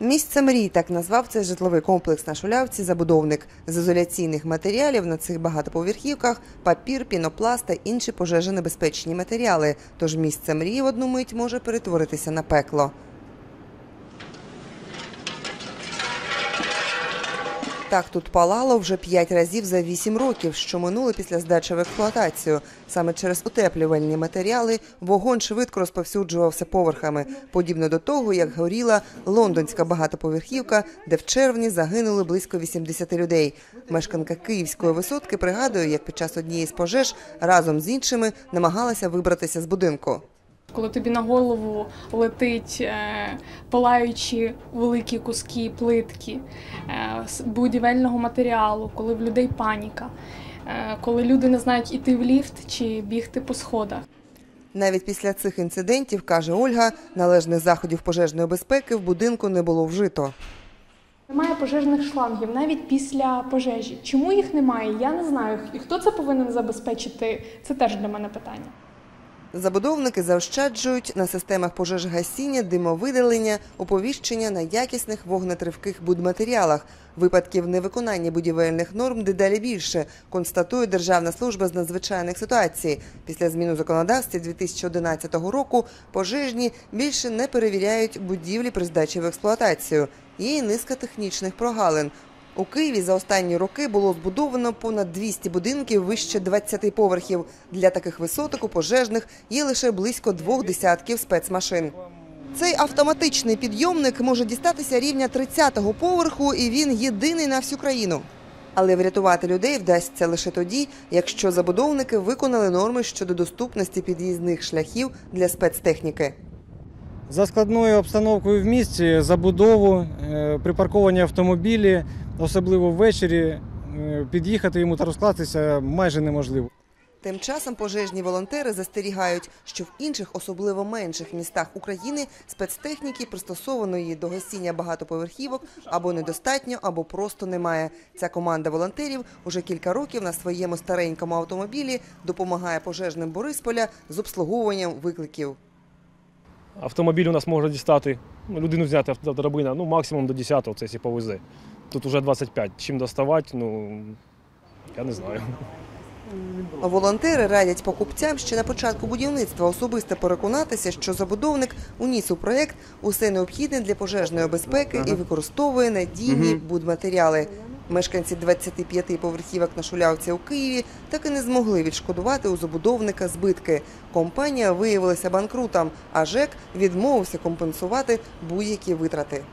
Місце мрій так назвав цей житловий комплекс на Шулявці забудовник. З ізоляційних матеріалів на цих багатоповерхівках папір, пінопласт та інші пожежонебезпечні матеріали. Тож місце мрій в одну мить може перетворитися на пекло. Так тут палало вже п'ять разів за вісім років, що минуло після здачі в експлуатацію. Саме через утеплювальні матеріали вогонь швидко розповсюджувався поверхами, подібно до того, як горіла лондонська багатоповерхівка, де в червні загинули близько 80 людей. Мешканка київської висотки пригадує, як під час однієї з пожеж разом з іншими намагалася вибратися з будинку. Коли тобі на голову летить е, палаючі великі куски плитки е, будівельного матеріалу, коли в людей паніка, е, коли люди не знають іти в ліфт чи бігти по сходах. Навіть після цих інцидентів, каже Ольга, належних заходів пожежної безпеки в будинку не було вжито. Немає пожежних шлангів навіть після пожежі. Чому їх немає? Я не знаю. І хто це повинен забезпечити? Це теж для мене питання. Забудовники заощаджують на системах пожежгасіння, димовидалення, оповіщення на якісних вогнетривких будматеріалах. Випадків невиконання будівельних норм дедалі більше, констатує Державна служба з надзвичайних ситуацій. Після зміну законодавства 2011 року пожежні більше не перевіряють будівлі при здачі в експлуатацію. Є і низка технічних прогалин. У Києві за останні роки було збудовано понад 200 будинків вище 20 поверхів. Для таких висоток у пожежних є лише близько двох десятків спецмашин. Цей автоматичний підйомник може дістатися рівня 30-го поверху, і він єдиний на всю країну. Але врятувати людей вдасться лише тоді, якщо забудовники виконали норми щодо доступності під'їзних шляхів для спецтехніки. За складною обстановкою в місті, забудову, е, припарковані автомобілі, особливо ввечері, е, під'їхати йому та розкластися майже неможливо. Тим часом пожежні волонтери застерігають, що в інших, особливо менших містах України, спецтехніки, пристосованої до гасіння багатоповерхівок, або недостатньо, або просто немає. Ця команда волонтерів уже кілька років на своєму старенькому автомобілі допомагає пожежним Борисполя з обслуговуванням викликів. Автомобіль у нас може дістати, ну, людину зняти драбина, ну максимум до 10-го, це якщо повезе. Тут вже 25. Чим доставати, ну я не знаю. Волонтери радять покупцям ще на початку будівництва особисто переконатися, що забудовник уніс у проєкт усе необхідне для пожежної безпеки і використовує надійні будматеріали. Мешканці 25 поверхівок на Шулявці у Києві так і не змогли відшкодувати у забудовника збитки. Компанія виявилася банкрутом, а ЖЕК відмовився компенсувати будь-які витрати.